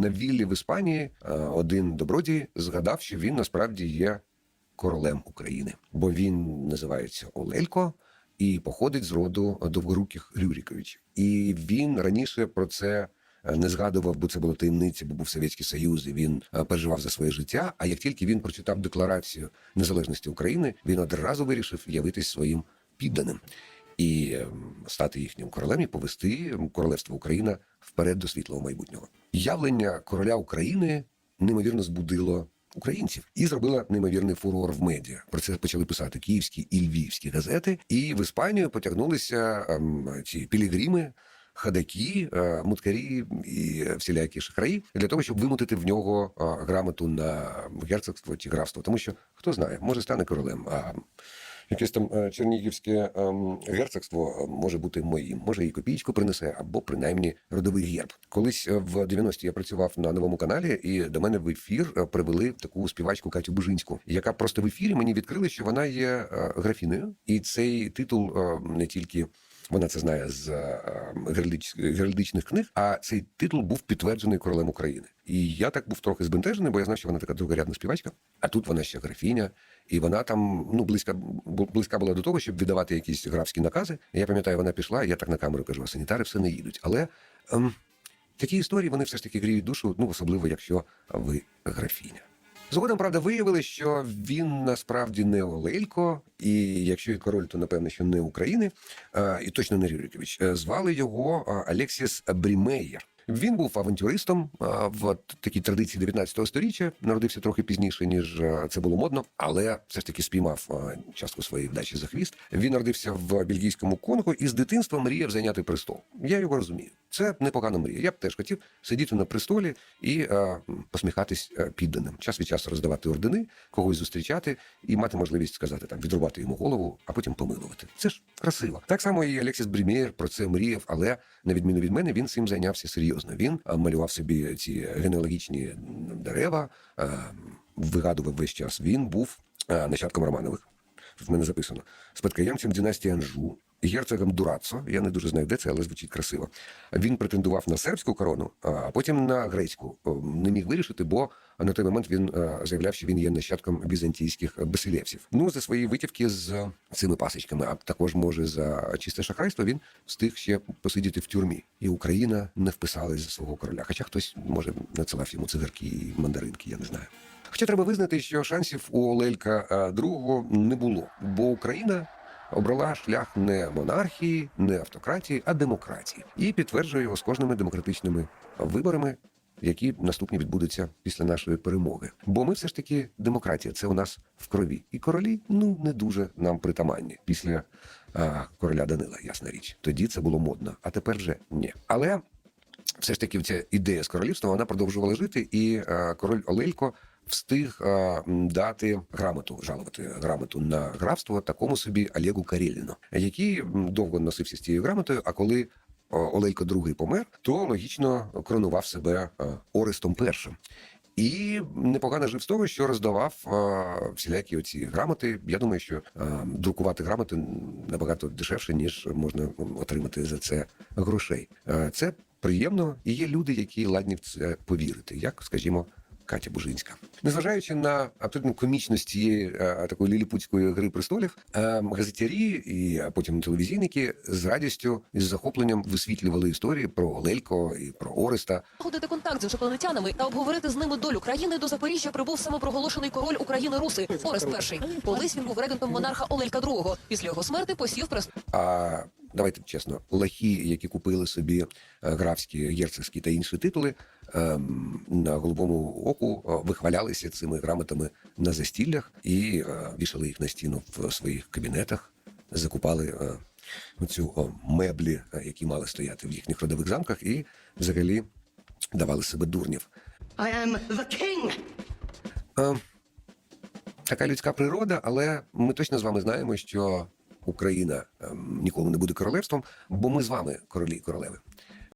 на віллі в Іспанії е, один добродій згадав, що він насправді є королем України, бо він називається Олелько і походить з роду довгоруких Рюріковичів. І він раніше про це. е, Не згадував, бо це було таємниця, бо був Совєтський Союз, і він е, переживав за своє життя. А як тільки він прочитав декларацію незалежності України, він одразу вирішив явитись своїм підданим і ем, стати їхнім королем і повести ем, королевство Україна вперед до світлого майбутнього. Явлення короля України неймовірно збудило українців і зробила неймовірний фурор в медіа. Про це почали писати київські і львівські газети. І в Іспанію потягнулися ем, ці пілігрими. Хадаки, е, муткарі і всілякі шахраї для того, щоб вимутити в нього е, грамоту на герцогство чи графство. Тому що хто знає, може стане королем. А якесь там е, чернігівське ем, герцогство е, може бути моїм, може і копійку принесе, або принаймні родовий герб. Колись е, в 90-ті я працював на новому каналі, і до мене в ефір привели таку співачку Катю Бужинську, яка просто в ефірі мені відкрили, що вона є графіною, і цей титул не тільки. Вона це знає з е, геральдичних книг, а цей титул був підтверджений королем України. І я так був трохи збентежений, бо я знав, що вона така другорядна співачка. А тут вона ще графіня, і вона там ну близька близька була до того, щоб віддавати якісь графські накази. Я пам'ятаю, вона пішла. Я так на камеру кажу, а санітари все не їдуть. Але ем, такі історії вони все ж таки гріють душу, ну особливо якщо ви графіня. Згодом, правда, виявили, що він насправді не Олелько, і якщо і король, то напевно, що не України, е, і точно не Рюрикович. Е, Звали його е, Алексіс Брімеєр. Він був авантюристом в такій традиції 19 століття, народився трохи пізніше, ніж е, це було модно, але все ж таки спіймав е, частку своєї вдачі за хвіст. Він народився в бельгійському Конго і з дитинства мріяв зайняти престол. Я його розумію. Це непогана мрія. Я б теж хотів сидіти на престолі і е, посміхатись підданим. Час від часу роздавати ордени, когось зустрічати і мати можливість сказати так, відрубати йому голову, а потім помилувати. Це ж красиво. Так само і Алексіс Брімєр про це мріяв, але на відміну від мене, він цим зайнявся серйозно. Він е, малював собі ці генеалогічні дерева, е, вигадував весь час. Він був е, нащадком Романових. В мене записано спадкоємцем династії Анжу, герцогом Дурацо. Я не дуже знаю, де це, але звучить красиво. Він претендував на сербську корону, а потім на грецьку. Не міг вирішити, бо на той момент він е, заявляв, що він є нащадком візантійських басилевців. Ну за свої витівки з цими пасочками, а також може за чисте шахрайство, він встиг ще посидіти в тюрмі. І Україна не вписалась за свого короля. Хоча хтось може надсилав йому цигарки і мандаринки, я не знаю. Хоча треба визнати, що шансів у Олелька е, другого не було, бо Україна обрала шлях не монархії, не автократії, а демократії, і підтверджує його з кожними демократичними виборами, які наступні відбудуться після нашої перемоги. Бо ми все ж таки демократія, це у нас в крові, і королі ну не дуже нам притаманні після а, короля Данила, ясна річ. Тоді це було модно, а тепер вже ні. Але все ж таки ця ідея з королівством вона продовжувала жити, і е, король Олелько встиг м, дати грамоту, жалувати грамоту на графство такому собі Олегу Кареліну, який довго носився з цією грамотою. А коли о, Олелько II помер, то логічно коронував себе е, Орестом І. І непогано жив з того, що роздавав а, всілякі оці грамоти. Я думаю, що а, друкувати грамоти набагато дешевше, ніж можна отримати за це грошей. А, це приємно, і є люди, які ладні в це повірити, як, скажімо, Катя Бужинська. Незважаючи на абсолютну комічність цієї е, такої ліліпутської гри престолів, е, газетярі і а потім телевізійники з радістю і з захопленням висвітлювали історії про Олелько і про Ореста. Налагодити контакт з іншопланетянами та обговорити з ними долю країни до Запоріжжя прибув самопроголошений король України Руси Орест І. Колись він був регентом монарха Олелька II. Після його смерти посів прес А давайте чесно, лахі, які купили собі е, графські, герцогські та інші титули, ем, на голубому оку е, вихвалялися цими грамотами на застіллях і е, вішали їх на стіну в своїх кабінетах, закупали о, меблі, які мали стояти в їхніх родових замках, і взагалі давали себе дурнів. I am the king. Така людська природа, але ми точно з вами знаємо, що Україна ем, ніколи не буде королевством, бо ми з вами королі і королеви.